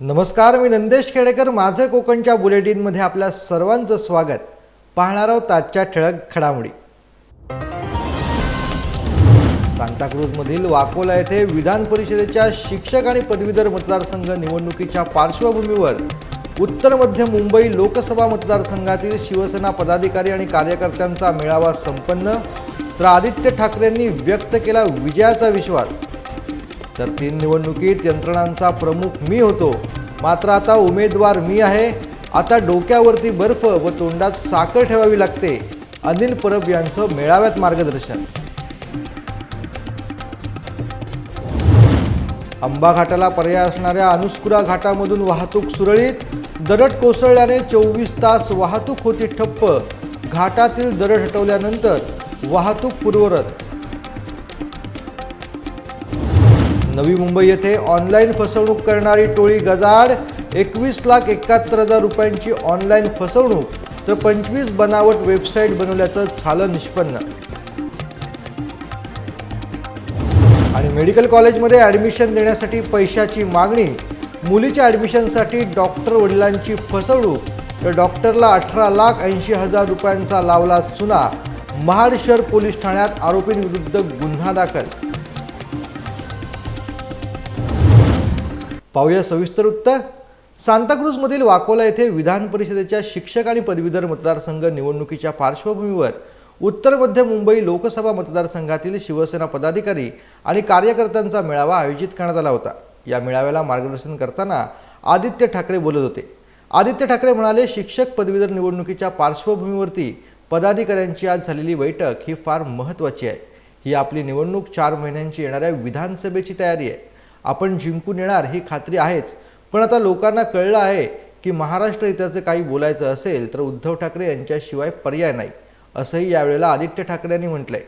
नमस्कार मी नंदेश खेडेकर. माझं कोकणच्या बुलेटिनमध्ये आपल्या सर्वांचं स्वागत. पाहणार आहोत आजच्या ठळक घडामोडी. सांताक्रूजमधील वाकोला येथे विधान परिषदेच्या शिक्षक आणि पदवीधर मतदारसंघ निवडणुकीच्या पार्श्वभूमीवर उत्तर मध्य मुंबई लोकसभा मतदारसंघातील शिवसेना पदाधिकारी आणि कार्यकर्त्यांचा मेळावा संपन्न तर आदित्य ठाकरेंनी व्यक्त केला विजयाचा विश्वास. तर तीन निवडणुकीत यंत्रणांचा प्रमुख मी होतो. मात्र आता उमेदवार मी आहे. आता डोक्यावरती बर्फ व तोंडात साखर ठेवावी लागते. अनिल परब यांचं मेळाव्यात मार्गदर्शन. आंबा घाटाला पर्याय असणाऱ्या अनुस्कुरा घाटामधून वाहतूक सुरळीत. दरड कोसळल्याने चोवीस तास वाहतूक होती ठप्प. घाटातील दरड हटवल्यानंतर वाहतूक पूर्वरत नवी मुंबई येथे ऑनलाईन फसवणूक करणारी टोळी गजाड एकवीस लाख एकाहत्तर हजार रुपयांची ऑनलाईन फसवणूक तर पंचवीस बनावट वेबसाईट बनवल्याचं झालं निष्पन्न. आणि मेडिकल कॉलेजमध्ये ॲडमिशन देण्यासाठी पैशाची मागणी मुलीच्या ॲडमिशनसाठी डॉक्टर वडिलांची फसवणूक तर डॉक्टरला अठरा लाख ऐंशी हजार रुपयांचा लावला चुना महाड शहर पोलीस ठाण्यात आरोपींविरुद्ध गुन्हा दाखल. पाहूया सविस्तर उत्तर. सांताक्रूजमधील वाकोला येथे विधान परिषदेच्या शिक्षक आणि पदवीधर मतदारसंघ निवडणुकीच्या पार्श्वभूमीवर उत्तर मध्य मुंबई लोकसभा मतदारसंघातील शिवसेना पदाधिकारी आणि कार्यकर्त्यांचा मेळावा आयोजित करण्यात आला होता. या मेळाव्याला मार्गदर्शन करताना आदित्य ठाकरे बोलत होते. आदित्य ठाकरे म्हणाले शिक्षक पदवीधर निवडणुकीच्या पार्श्वभूमीवरती पदाधिकाऱ्यांची आज झालेली बैठक ही फार महत्त्वाची आहे. ही आपली निवडणूक चार महिन्यांची येणाऱ्या विधानसभेची तयारी आहे. आपण जिंकून येणार ही खात्री आहेच. पण आता लोकांना कळलं आहे की महाराष्ट्र हिताचं काही बोलायचं असेल तर उद्धव ठाकरे यांच्याशिवाय पर्याय नाही असंही यावेळेला आदित्य ठाकरे यांनी म्हटलंय.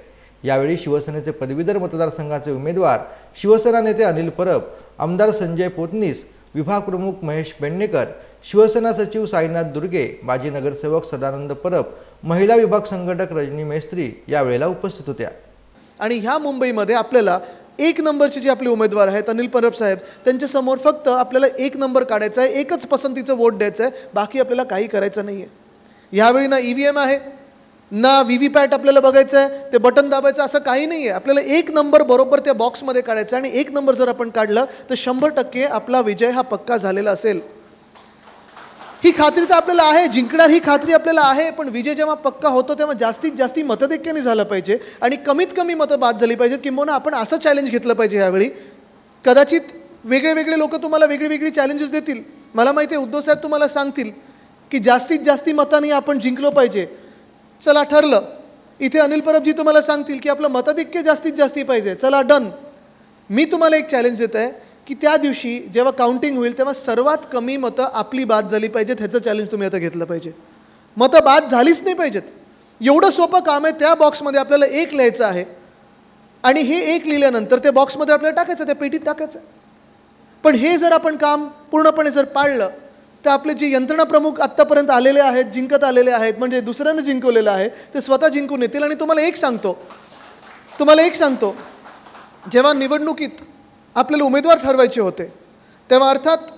यावेळी शिवसेनेचे पदवीधर मतदारसंघाचे उमेदवार शिवसेना नेते अनिल परब आमदार संजय पोतनीस विभाग प्रमुख महेश पेडणेकर शिवसेना सचिव साईनाथ दुर्गे माजी नगरसेवक सदानंद परब महिला विभाग संघटक रजनी मेस्त्री यावेळेला उपस्थित होत्या. आणि ह्या मुंबईमध्ये आपल्याला एक नंबरचे जे आपले उमेदवार आहेत अनिल परब साहेब त्यांच्यासमोर फक्त आपल्याला एक नंबर काढायचा आहे एकच पसंतीचं वोट द्यायचं आहे बाकी आपल्याला काही करायचं नाही आहे ह्यावेळी ना ई व्ही एम आहे ना व्ही व्ही पॅट आपल्याला बघायचं आहे ते बटन दाबायचं असं काही नाही आहे आपल्याला एक नंबर बरोबर त्या बॉक्समध्ये काढायचा आहे आणि एक नंबर जर आपण काढला तर शंभर टक्के आपला विजय हा पक्का झालेला असेल. ही खात्री तर आपल्याला आहे जिंकणार ही खात्री आपल्याला आहे पण विजय जेव्हा पक्का होतो तेव्हा जास्तीत जास्त मतदैक्याने झालं पाहिजे आणि कमीत कमी मतं बाद झाली पाहिजेत. किंवा आपण असं चॅलेंज घेतलं पाहिजे यावेळी. कदाचित वेगळे वेगळे लोक तुम्हाला वेगळी वेगळी चॅलेंजेस देतील. मला माहिती आहे उद्धव साहेब तुम्हाला सांगतील की जास्तीत जास्त मतांनी आपण जिंकलो पाहिजे. चला ठरलं. इथे अनिल परबजी तुम्हाला सांगतील की आपलं मताधिक्य जास्तीत जास्ती पाहिजे. चला डन मी तुम्हाला एक चॅलेंज देत आहे की त्या दिवशी जेव्हा काउंटिंग होईल तेव्हा सर्वात कमी मतं आपली बाद झाली पाहिजेत ह्याचं चॅलेंज तुम्ही आता घेतलं पाहिजे. मतं बाद झालीच नाही पाहिजेत. एवढं सोपं काम आहे त्या बॉक्समध्ये आपल्याला एक लिहायचं आहे. आणि हे एक लिहिल्यानंतर त्या बॉक्समध्ये आपल्याला टाकायचं त्या पेटीत टाकायचं. पण हे जर आपण काम पूर्णपणे जर पाळलं तर आपले जे यंत्रणा प्रमुख आत्तापर्यंत आलेले आहेत जिंकत आलेले आहेत म्हणजे दुसऱ्यानं जिंकवलेलं आहे ते स्वतः जिंकून येतील. आणि तुम्हाला एक सांगतो तुम्हाला एक सांगतो जेव्हा निवडणुकीत आपल्याला उमेदवार ठरवायचे होते. तेव्हा अर्थात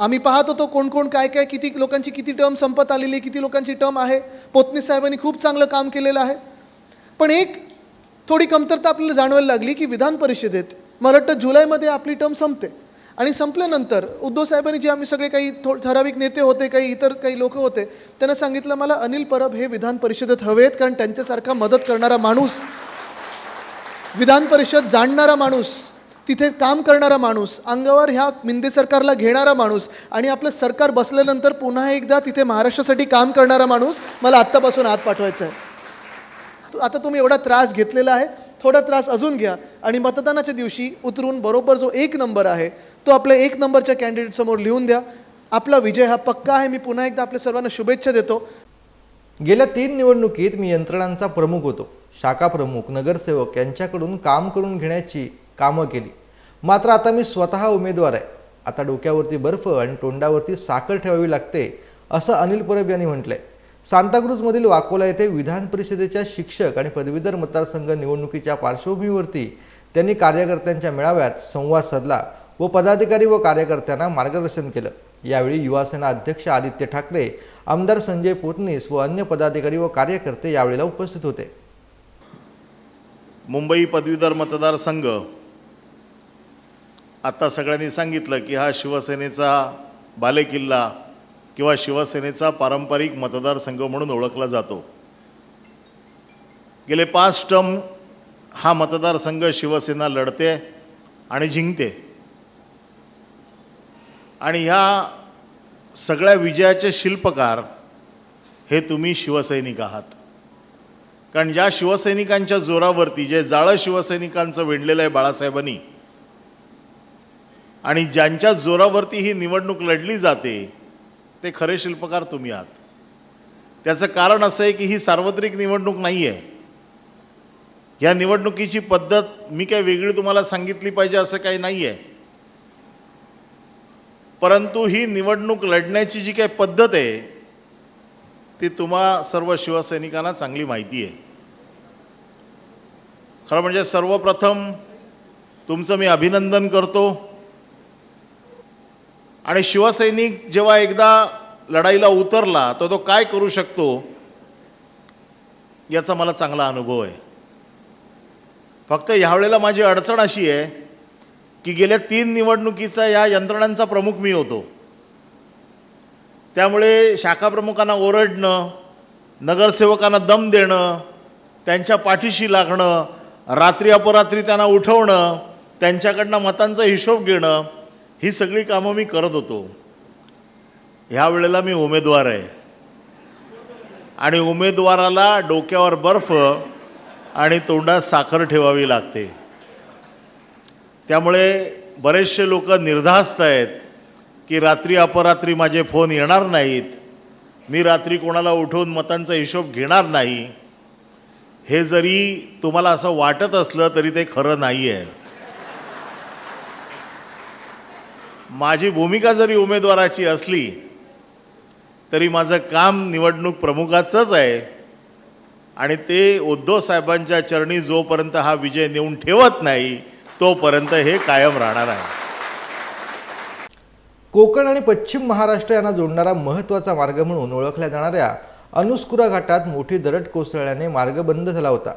आम्ही पाहत होतो कोण कोण काय काय किती लोकांची किती टर्म संपत आलेली किती लोकांची टर्म आहे. पोतनी साहेबांनी खूप चांगलं काम केलेलं आहे. पण एक थोडी कमतरता आपल्याला जाणवायला लागली की विधान परिषदेत मला वाटतं जुलैमध्ये आपली टर्म संपते. आणि संपल्यानंतर उद्धव साहेबांनी जे आम्ही सगळे काही थो ठराविक नेते होते काही इतर काही लोक होते त्यांना सांगितलं मला अनिल परब हे विधान परिषदेत हवे आहेत कारण त्यांच्यासारखा मदत करणारा माणूस विधान परिषद जाणणारा माणूस तिथे काम करणारा माणूस अंगावर ह्या मिंदे सरकारला घेणारा माणूस आणि आपलं सरकार बसल्यानंतर पुन्हा एकदा तिथे महाराष्ट्रासाठी काम करणारा माणूस मला आत्तापासून आत पाठवायचा आहे. आता तुम्ही एवढा त्रास घेतलेला आहे थोडा त्रास अजून घ्या आणि मतदानाच्या दिवशी उतरून बरोबर जो एक नंबर आहे तो आपल्या एक नंबरच्या कॅन्डिडेटसमोर लिहून द्या. आपला विजय हा पक्का आहे मी पुन्हा एकदा आपल्या सर्वांना शुभेच्छा देतो. गेल्या तीन निवडणुकीत मी यंत्रणांचा प्रमुख होतो. शाखा प्रमुख नगरसेवक यांच्याकडून काम करून घेण्याची कामं केली. मात्र आता मी स्वतः उमेदवार आहे. आता डोक्यावरती बर्फ आणि तोंडावरती साखर ठेवावी लागते असं अनिल परब यांनी म्हटलंय. सांताक्रूजमधील वाकोला येथे विधान परिषदेच्या शिक्षक आणि पदवीधर मतदारसंघ निवडणुकीच्या पार्श्वभूमीवरती त्यांनी कार्यकर्त्यांच्या मेळाव्यात संवाद साधला व पदाधिकारी व कार्यकर्त्यांना मार्गदर्शन केलं. यावेळी युवासेना अध्यक्ष आदित्य ठाकरे आमदार संजय पोतनीस व अन्य पदाधिकारी व कार्यकर्ते यावेळेला उपस्थित होते. मुंबई पदवीधर मतदारसंघ आत्ता सगळ्यांनी सांगितलं की हा शिवसेनेचा बालेकिल्ला किंवा शिवसेनेचा पारंपरिक मतदारसंघ म्हणून ओळखला जातो. गेले पाच टर्म हा मतदारसंघ शिवसेना लढते आणि जिंकते. आणि ह्या सगळ्या विजयाचे शिल्पकार हे तुम्ही शिवसैनिक आहात. कारण ज्या शिवसैनिकांच्या जोरावरती जे जाळं शिवसैनिकांचं विणलेलं आहे बाळासाहेबांनी आणि ज्यांच्या जोरावरती ही निवडणूक लढली जाते ते खरे शिल्पकार तुम्ही आहात. त्याचं कारण असं आहे की ही सार्वत्रिक निवडणूक नाही आहे या निवडणुकीची पद्धत मी काय वेगळी तुम्हाला सांगितली पाहिजे असं काही नाही आहे परंतु ही निवडणूक लढण्याची जी काही पद्धत आहे ती तुम्हा सर्व शिवसैनिकांना चांगली माहिती आहे. खरं म्हणजे सर्वप्रथम तुमचं मी अभिनंदन करतो. आणि शिवसैनिक जेव्हा एकदा लढाईला उतरला तर तो काय करू शकतो याचा मला चांगला अनुभव आहे. फक्त ह्यावेळेला माझी अडचण अशी आहे की गेल्या तीन निवडणुकीचा या यंत्रणांचा प्रमुख मी होतो. त्यामुळे शाखा प्रमुखांना ओरडणं नगरसेवकांना दम देणं त्यांच्या पाठीशी लागणं रात्री अपरात्री त्यांना उठवणं त्यांच्याकडनं मतांचा हिशोब घेणं ही सगळी कामं मी करत होतो. ह्या वेळेला मी उमेदवार आहे. आणि उमेदवाराला डोक्यावर बर्फ आणि तोंडात साखर ठेवावी लागते. त्यामुळे बरेचसे लोक निर्धास्त आहेत की रात्री अपरात्री माझे फोन येणार नाहीत. मी रात्री कोणाला उठवून मतांचा हिशोब घेणार नाही. हे जरी तुम्हाला असं वाटत असलं तरी ते खरं नाही आहे माझी भूमिका जरी उमेदवाराची असली तरी माझं काम निवडणूक प्रमुखाचंच आहे. आणि ते उद्धव साहेबांच्या चरणी जोपर्यंत हा विजय नेऊन ठेवत नाही तोपर्यंत हे कायम राहणार आहे. कोकण आणि पश्चिम महाराष्ट्र यांना जोडणारा महत्त्वाचा मार्ग म्हणून ओळखल्या जाणाऱ्या अनुस्कुरा घाटात मोठी दरड कोसळल्याने मार्ग बंद झाला होता.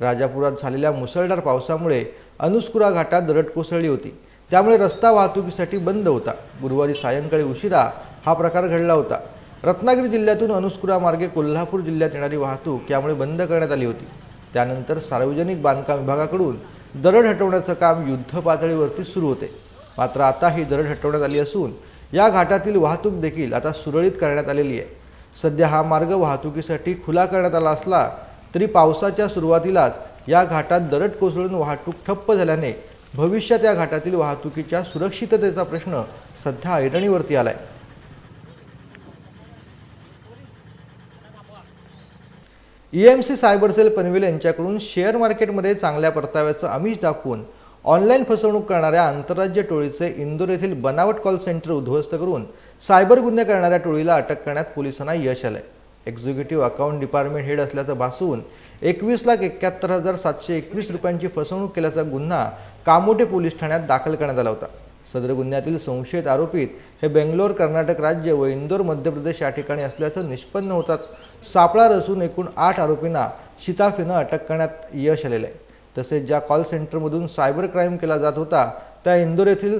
राजापुरात झालेल्या मुसळधार पावसामुळे अनुस्कुरा घाटात दरड कोसळली होती. त्यामुळे रस्ता वाहतुकीसाठी बंद होता. गुरुवारी सायंकाळी उशिरा हा प्रकार घडला होता. रत्नागिरी जिल्ह्यातून अनुस्कुरा मार्गे कोल्हापूर जिल्ह्यात येणारी वाहतूक यामुळे बंद करण्यात आली होती. त्यानंतर सार्वजनिक बांधकाम विभागाकडून दरड हटवण्याचं काम युद्ध पातळीवरती सुरू होते. मात्र आता ही दरड हटवण्यात आली असून या घाटातील वाहतूक देखील आता सुरळीत करण्यात आलेली आहे. सध्या हा मार्ग वाहतुकीसाठी खुला करण्यात आला असला तरी पावसाच्या सुरुवातीलाच या घाटात दरड कोसळून वाहतूक ठप्प झाल्याने भविष्यात या घाटातील वाहतुकीच्या सुरक्षिततेचा प्रश्न सध्या ऐरणीवरती आलाय. E M C cyber cell Panvel यांच्याकडून शेअर मार्केटमध्ये चांगल्या परताव्याचं आमिष दाखवून ऑनलाईन फसवणूक करणाऱ्या आंतरराज्य टोळीचे इंदोर येथील बनावट कॉल सेंटर उद्ध्वस्त करून सायबर गुन्हे करणाऱ्या टोळीला अटक करण्यात पोलिसांना यश आलंय. एक्झिक्युटिव्ह अकाउंट डिपार्टमेंट हेड असल्याचं भासून एकवीस लाख एक्क्याहत्तर हजार सातशे एकवीस रुपयांची फसवणूक केल्याचा गुन्हा कामोटे पोलीस ठाण्यात दाखल करण्यात आला होता. सदर गुन्ह्यातील संशयित आरोपीत हे बेंगलोर कर्नाटक राज्य व इंदोर मध्य प्रदेश या ठिकाणी असल्याचं निष्पन्न होतात. सापळा रचून एकूण आठ आरोपींना शिताफीनं अटक करण्यात यश आलेलं आहे. तसेच ज्या कॉल सेंटरमधून सायबर क्राईम केला जात होता त्या इंदोर येथील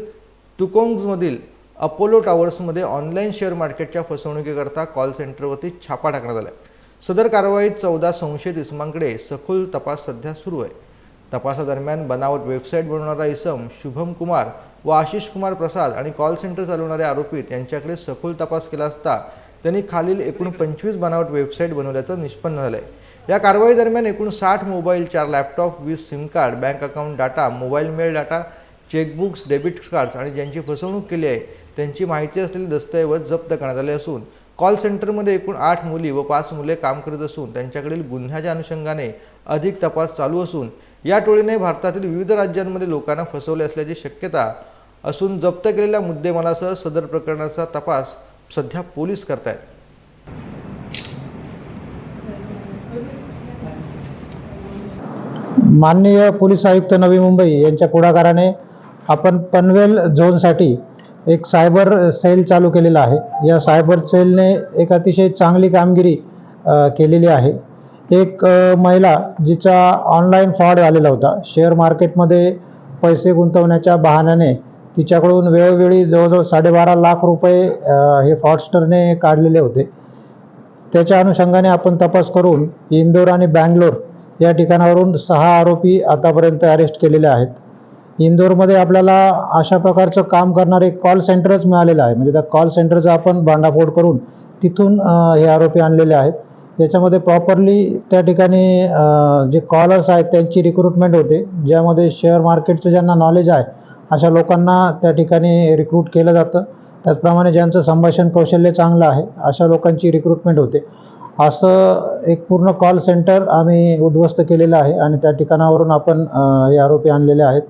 तुकोंग्जमधील अपोलो टावर्समध्ये ऑनलाईन शेअर मार्केटच्या फसवणुकीकरता कॉल सेंटरवरती छापा टाकण्यात आला सदर कारवाईत चौदा संशयित इसमांकडे सखोल तपास सध्या सुरू आहे. तपासादरम्यान बनावट वेबसाईट बनवणारा इसम शुभम कुमार व आशिष कुमार प्रसाद आणि कॉल सेंटर चालवणारे आरोपित यांच्याकडे सखोल तपास केला असता त्यांनी खालील एकूण पंचवीस बनावट वेबसाईट बनवल्याचं निष्पन्न झालं आहे या कारवाई दरम्यान एकूण साठ मोबाईल चार लॅपटॉप वीस SIM card bank account data mobile mail data chequebooks debit cards आणि ज्यांची फसवणूक केली आहे त्यांची माहिती असलेले दस्तऐवज जप्त करण्यात आले असून कॉल सेंटरमध्ये एकूण आठ मुली व पाच मुले काम करत असून त्यांच्याकडील गुन्ह्याच्या अनुषंगाने अधिक तपास चालू असून या टोळीने भारतातील विविध राज्यांमध्ये लोकांना फसवले असल्याची शक्यता असून जप्त केलेल्या मुद्देमालासह सदर प्रकरणाचा तपास सध्या पोलीस करतायत. माननीय पोलीस आयुक्त नवी मुंबई यांच्या पुढाकाराने आपण पनवेल झोनसाठी एक सायबर सेल चालू केलेला आहे. या सायबर सेलने एक अतिशय चांगली कामगिरी केलेली आहे. एक महिला जिचा ऑनलाईन फ्रॉड झालेला होता. शेअर मार्केटमध्ये पैसे गुंतवण्याच्या बहाण्याने तिच्याकडून वेळोवेळी जवळजवळ साडेबारा लाख रुपये हे फ्रॉडस्टरने काढलेले होते. त्याच्या अनुषंगाने आपण तपास करून इंदोर आणि बँगलोर या ठिकाणावरून सहा आरोपी आतापर्यंत अरेस्ट केलेले आहेत. इंदोरमध्ये आपल्याला अशा प्रकारचं काम करणारे कॉल सेंटरच मिळालेलं आहे म्हणजे त्या कॉल सेंटरचा आपण भांडाफोड करून तिथून हे आरोपी आणलेले आहेत. त्याच्यामध्ये प्रॉपरली त्या ठिकाणी जे कॉलर्स आहेत त्यांची रिक्रुटमेंट होते. ज्यामध्ये शेअर मार्केटचं ज्यांना नॉलेज आहे अशा लोकांना त्या ठिकाणी रिक्रूट केलं जातं. त्याचप्रमाणे ज्यांचं संभाषण कौशल्य चांगलं आहे अशा लोकांची रिक्रुटमेंट होते. असं एक पूर्ण कॉल सेंटर आम्ही उद्ध्वस्त केलेलं आहे आणि त्या ठिकाणावरून आपण हे आरोपी आणलेले आहेत.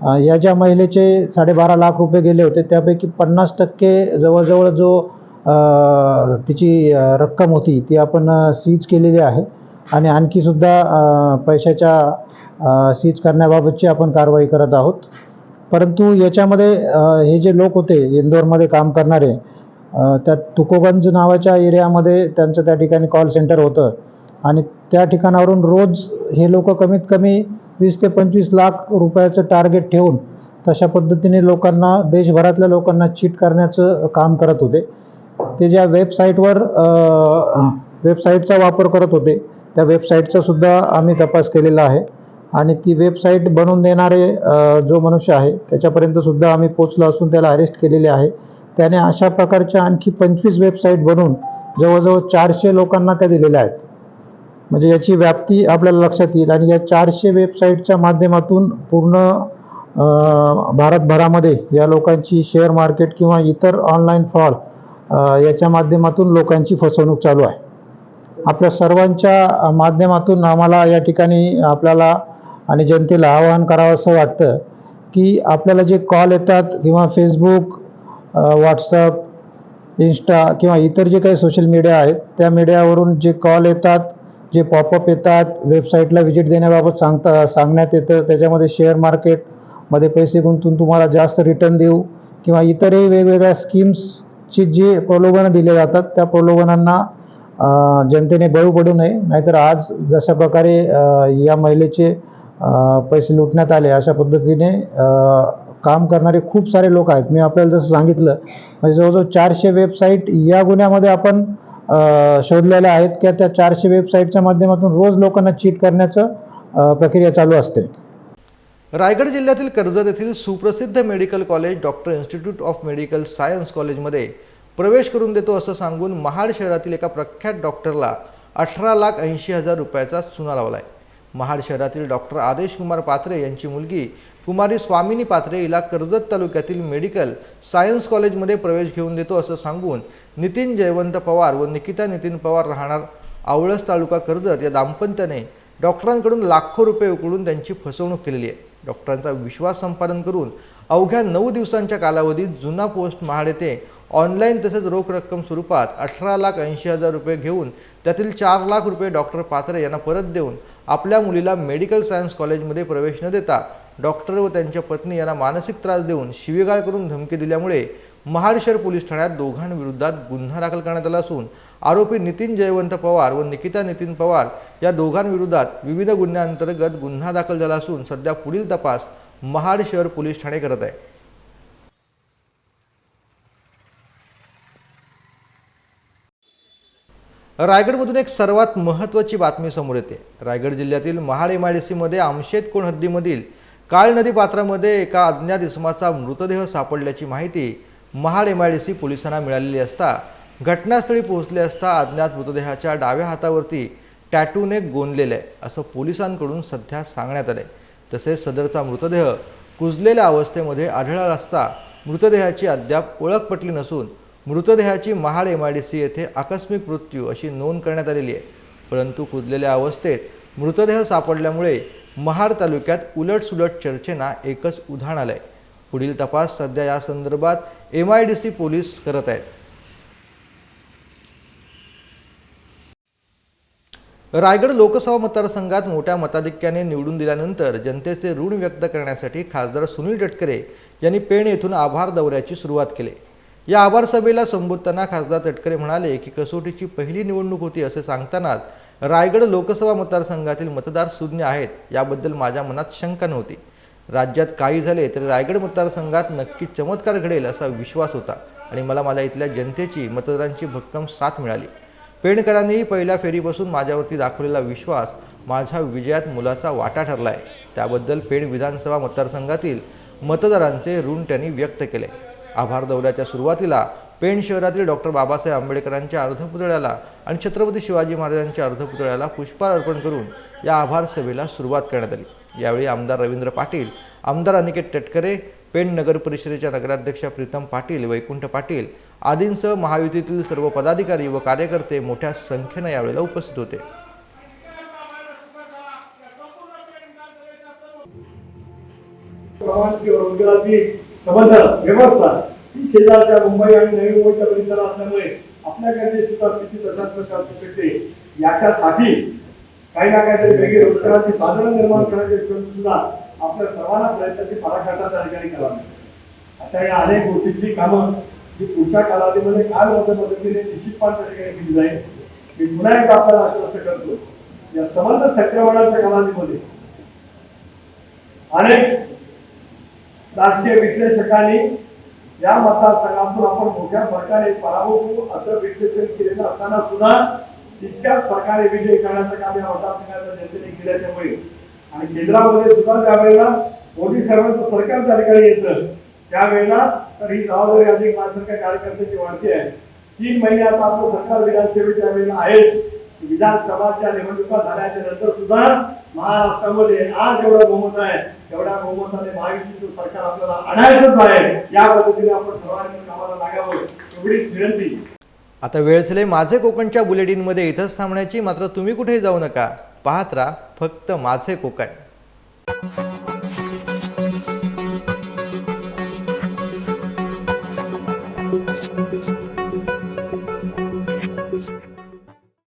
या ज्या महिलेचे साडेबारा लाख रुपये गेले होते त्यापैकी पन्नास टक्के जवळजवळ जो तिची रक्कम होती ती आपण सीज केलेली आहे. आणि आणखीसुद्धा पैशाच्या सीज करण्याबाबतची आपण कारवाई करत आहोत. परंतु याच्यामध्ये हे जे लोक होते इंदोरमध्ये काम करणारे त्या तुकोगंज नावाच्या एरियामध्ये त्यांचं त्या ठिकाणी कॉल सेंटर होतं. आणि त्या ठिकाणावरून रोज हे लोक कमीत कमी वीस ते पंचवीस लाख रुपयाचं टार्गेट ठेवून तशा पद्धतीने लोकांना देशभरातल्या लोकांना चीट करण्याचं काम करत होते. ते ज्या वेबसाईटवर वेबसाईटचा वापर करत होते त्या वेबसाईटचा सुद्धा आम्ही तपास केलेला आहे. आणि ती वेबसाईट बनवून देणारे जो मनुष्य आहे त्याच्यापर्यंत सुद्धा आम्ही पोचलो असून त्याला अरेस्ट केलेले आहे. त्याने अशा प्रकारच्या आणखी पंचवीस वेबसाईट बनवून जवळजवळ चारशे लोकांना त्या दिलेल्या आहेत. म्हणजे याची व्याप्ती आपल्याला लक्षात येईल. आणि या चारशे वेबसाईटच्या माध्यमातून पूर्ण भारतभरामध्ये या लोकांची शेअर मार्केट किंवा इतर ऑनलाईन फ्रॉड याच्या माध्यमातून लोकांची फसवणूक चालू आहे. आपल्या सर्वांच्या माध्यमातून आम्हाला या ठिकाणी आपल्याला आणि जनतेला आवाहन करावं असं वाटतं की आपल्याला जे कॉल येतात किंवा फेसबुक व्हॉट्सअप इन्स्टा किंवा इतर जे काही सोशल मीडिया आहेत त्या मीडियावरून जे कॉल येतात जे पॉपअप येतात वेबसाईटला व्हिजिट देण्याबाबत सांगता सांगण्यात येतं. त्याच्यामध्ये शेअर मार्केटमध्ये पैसे गुंतवून तुम्हाला जास्त रिटर्न देऊ किंवा इतरही वेगवेगळ्या स्कीम्सची जी प्रलोभनं दिले जातात त्या प्रलोभनांना जनतेने बळू पडू नये. नाहीतर आज जशा प्रकारे या महिलेचे पैसे लुटण्यात आले अशा पद्धतीने काम करणारे खूप सारे लोक आहेत. मी आपल्याला जसं सांगितलं म्हणजे जवळजवळ चारशे वेबसाईट या गुन्ह्यामध्ये आपण शोधलेल्या आहेत की त्या चारशे वेबसाईटच्या माध्यमातून रोज लोकांना चीट करण्याचं प्रक्रिया चालू असते. रायगड जिल्ह्यातील कर्जत येथील सुप्रसिद्ध medical college doctor institute of medical science कॉलेजमध्ये प्रवेश करून देतो असं सांगून महाड शहरातील एका प्रख्यात डॉक्टरला अठरा लाख ऐंशी हजार रुपयाचा चुना आहे महाड शहरातील डॉक्टर आदेश कुमार पात्रे यांची मुलगी कुमारी स्वामिनी पात्रे हिला कर्जत तालुक्यातील मेडिकल सायन्स कॉलेजमध्ये प्रवेश घेऊन देतो असं सांगून नितीन जयवंत पवार व निकिता नितीन पवार राहणार आवळस तालुका कर्जत या दाम्पत्याने डॉक्टरांकडून लाखो रुपये उकळून त्यांची फसवणूक केलेली आहे. डॉक्टरांचा विश्वास संपादन करून अवघ्या नऊ दिवसांच्या कालावधीत जुना पोस्ट महाड येथे ऑनलाईन तसेच रोख रक्कम स्वरूपात अठरा लाख ऐंशी हजार रुपये घेऊन त्यातील चार लाख रुपये डॉक्टर पात्रे यांना परत देऊन आपल्या मुलीला मेडिकल सायन्स कॉलेजमध्ये प्रवेश न देता डॉक्टर व त्यांच्या पत्नी यांना मानसिक त्रास देऊन शिवीगाळ करून धमकी दिल्यामुळे महाड शहर पोलीस ठाण्यात दोघांविरोधात गुन्हा दाखल करण्यात आला असून आरोपी नितीन जयवंत पवार व निकिता नितीन पवार या दोघांविरोधात विविध गुन्ह्यांतर्गत गुन्हा दाखल झाला असून सध्या पुढील तपास महाड शहर पोलीस ठाणे करत आहे. रायगडमधून एक सर्वात महत्त्वाची बातमी समोर येते. रायगड जिल्ह्यातील महाड एम आय डी सीमध्ये आमशेत कोण हद्दीमधील काळ नदी पात्रामध्ये एका अज्ञात इसमाचा मृतदेह सापडल्याची माहिती Mahad M I D C पोलिसांना मिळालेली असता घटनास्थळी पोहोचले असता अज्ञात मृतदेहाच्या डाव्या हातावरती टॅटूने गोंदलेलं आहे असं पोलिसांकडून सध्या सांगण्यात आलं आहे तसेच सदरचा मृतदेह कुजलेल्या अवस्थेमध्ये आढळला असता मृतदेहाची अद्याप ओळख पटली नसून मृतदेहाची Mahad M I D C येथे आकस्मिक मृत्यू अशी नोंद करण्यात आलेली आहे. परंतु कुजलेल्या अवस्थेत मृतदेह सापडल्यामुळे महाड तालुक्यात उलटसुलट चर्चेना एकच उधाण आलंय. पुढील तपास सध्या या संदर्भात M I D C police करत आहेत. रायगड लोकसभा मतदारसंघात मोठ्या मताधिक्याने निवडून दिल्यानंतर जनतेचे ऋण व्यक्त करण्यासाठी खासदार सुनील तटकरे यांनी पेण येथून आभार दौऱ्याची सुरुवात केली. या आभार सभेला संबोधताना खासदार तटकरे म्हणाले की कसोटीची पहिली निवडणूक होती असे सांगतानाच रायगड लोकसभा मतदारसंघातील मतदार सुज्ञ आहेत याबद्दल माझ्या मनात शंका नव्हती. राज्यात काही झाले तरी रायगड मतदारसंघात नक्की चमत्कार घडेल असा विश्वास होता आणि मला माझ्या इथल्या जनतेची मतदारांची भक्कम साथ मिळाली. पेणकरांनीही पहिल्या फेरीपासून माझ्यावरती दाखवलेला विश्वास माझ्या विजयात मुलाचा वाटा ठरला आहे त्याबद्दल पेण विधानसभा मतदारसंघातील मतदारांचे ऋण त्यांनी व्यक्त केले. आभार दौऱ्याच्या सुरुवातीला पेण शहरातील डॉक्टर बाबासाहेब आंबेडकरांच्या अर्धपुतळ्याला आणि छत्रपती शिवाजी महाराजांच्या अर्धपुतळ्याला पुष्पहार अर्पण करून या आभार सभेला सुरुवात करण्यात आली. यावेळी आमदार रवींद्र पाटील आमदार अनिकेत टटकरे पेण नगर परिषदेच्या नगराध्यक्षा प्रीतम पाटील वैकुंठ पाटील आदींसह महायुतीतील सर्व पदाधिकारी व कार्यकर्ते मोठ्या संख्येनं यावेळेला उपस्थित होते. व्यवस्था शेजारच्या मुंबई आणि नवी मुंबईच्या परिसरात असल्यामुळे आपल्याकडे सुद्धा स्थिती तशाच प्रकारची शकते याच्यासाठी काही ना काहीतरी वेगळी रोजगाराची साधनं निर्माण करण्याचे सुद्धा आपल्या सर्वांना प्रयत्नाची पराकाठा त्या ठिकाणी करावी. अशा या अनेक गोष्टींची कामं जी पुढच्या कालावधीमध्ये काय मोठ्या पद्धतीने निश्चितपणे त्या ठिकाणी केली जाईल. मी पुन्हा एकदा आपल्याला आश्वस्त करतो या समर्थ चक्रवाढाच्या कालावधीमध्ये अनेक राजकीय विश्लेषकांनी या मतदारसंघातून आपण मोठ्या फरकाने पराभव होऊ असं विश्लेषण केलेलं असताना सुद्धा तितक्याच प्रकारे विजय करण्याचं काम या मतदारसंघाच्या जनतेने केल्याच्यामुळे आणि केंद्रामध्ये सुद्धा त्यावेळेला मोदी साहेबांचं सरकार त्या ठिकाणी येतं त्यावेळेला तर ही जबाबदारी अधिक माझ्यासारख्या कार्यकर्त्याची वाढते आहे. तीन महिने आता आपलं सरकार विधानसभेच्या वेळेला आहेत विधानसभाच्या निवडणुका झाल्याच्यानंतर सुद्धा महाराष्ट्रामध्ये आज एवढा बहुमत आहे तेवढ्या बहुमताने महायुतीचं सरकार आपल्याला आणायचंच आहे. या पद्धतीने आपण सर्वांनी कामाला लागावं एवढीच विनंती. आता वेळ झाले माझे कोकणच्या बुलेटिनमध्ये इथंच थांबण्याची मात्र तुम्ही कुठेही जाऊ नका. पाहत राहा फक्त माझे कोकण.